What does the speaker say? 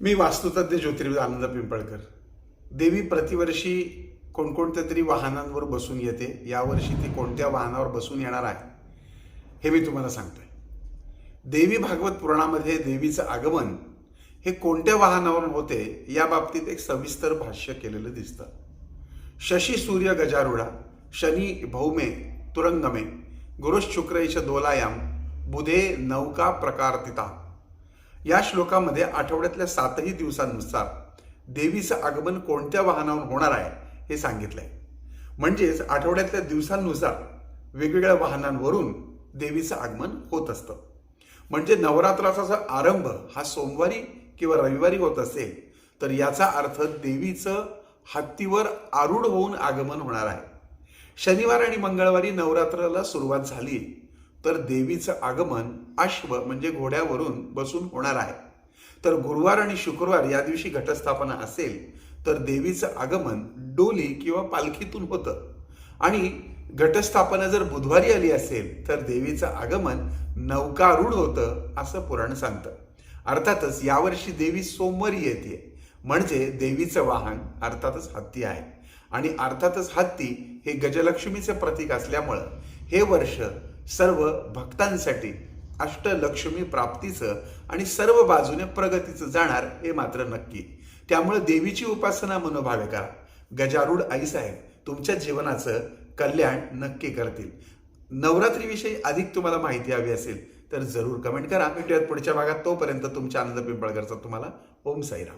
मी वास्तुतज्ञ ज्योतिर्विद आनंद पिंपळकर. देवी प्रतिवर्षी कोणकोणत्या तरी वाहनांवर बसून येते यावर्षी ती कोणत्या वाहनावर बसून येणार आहे हे मी तुम्हाला सांगतोय. देवी भागवत पुराणामध्ये देवीचं आगमन हे कोणत्या वाहनावर होते या बाबतीत एक सविस्तर भाष्य केलेलं दिसतं. शशी सूर्य गजारुडा शनी भौमे तुरंगमे गुरुशुक्रैश दोलायाम बुधे नौका प्रकारतिता या श्लोकामध्ये आठवड्यातल्या सातही दिवसांनुसार देवीचं आगमन कोणत्या वाहनावर होणार आहे हे सांगितलंय. म्हणजेच आठवड्यातल्या दिवसांनुसार वेगवेगळ्या वाहनांवरून देवीचं आगमन होत असतं. म्हणजे नवरात्राचा जर आरंभ हा सोमवारी किंवा रविवारी होत असेल तर याचा अर्थ देवीचं हत्तीवर आरूढ होऊन आगमन होणार आहे. शनिवार आणि मंगळवारी नवरात्राला सुरुवात झाली तर देवीचं आगमन अश्व म्हणजे घोड्यावरून बसून होणार आहे. तर गुरुवार आणि शुक्रवार या दिवशी घटस्थापना असेल तर देवीचं आगमन डोली किंवा पालखीतून होतं. आणि घटस्थापना जर बुधवारी आली असेल तर देवीचं आगमन नौकारूढ होतं असं पुराण सांगतं. अर्थातच यावर्षी देवी सोमवारी येते. म्हणजे देवीचं वाहन अर्थातच हत्ती आहे. आणि अर्थातच हत्ती हे गजलक्ष्मीचं प्रतीक असल्यामुळं हे वर्ष सर्व भक्तांसाठी अष्टलक्ष्मी प्राप्तीचं आणि सर्व बाजूने प्रगतीचं जाणार हे मात्र नक्की. त्यामुळे देवीची उपासना मनोभावे करा. गजारूढ आईसाहेब तुमच्या जीवनाचं कल्याण नक्की करतील. नवरात्रीविषयी अधिक तुम्हाला माहिती हवी असेल तर जरूर कमेंट करा. भेटूयात पुढच्या भागात. तोपर्यंत तुमच्या आनंद पिंपळकरचा तुम्हाला. ओम साईराम.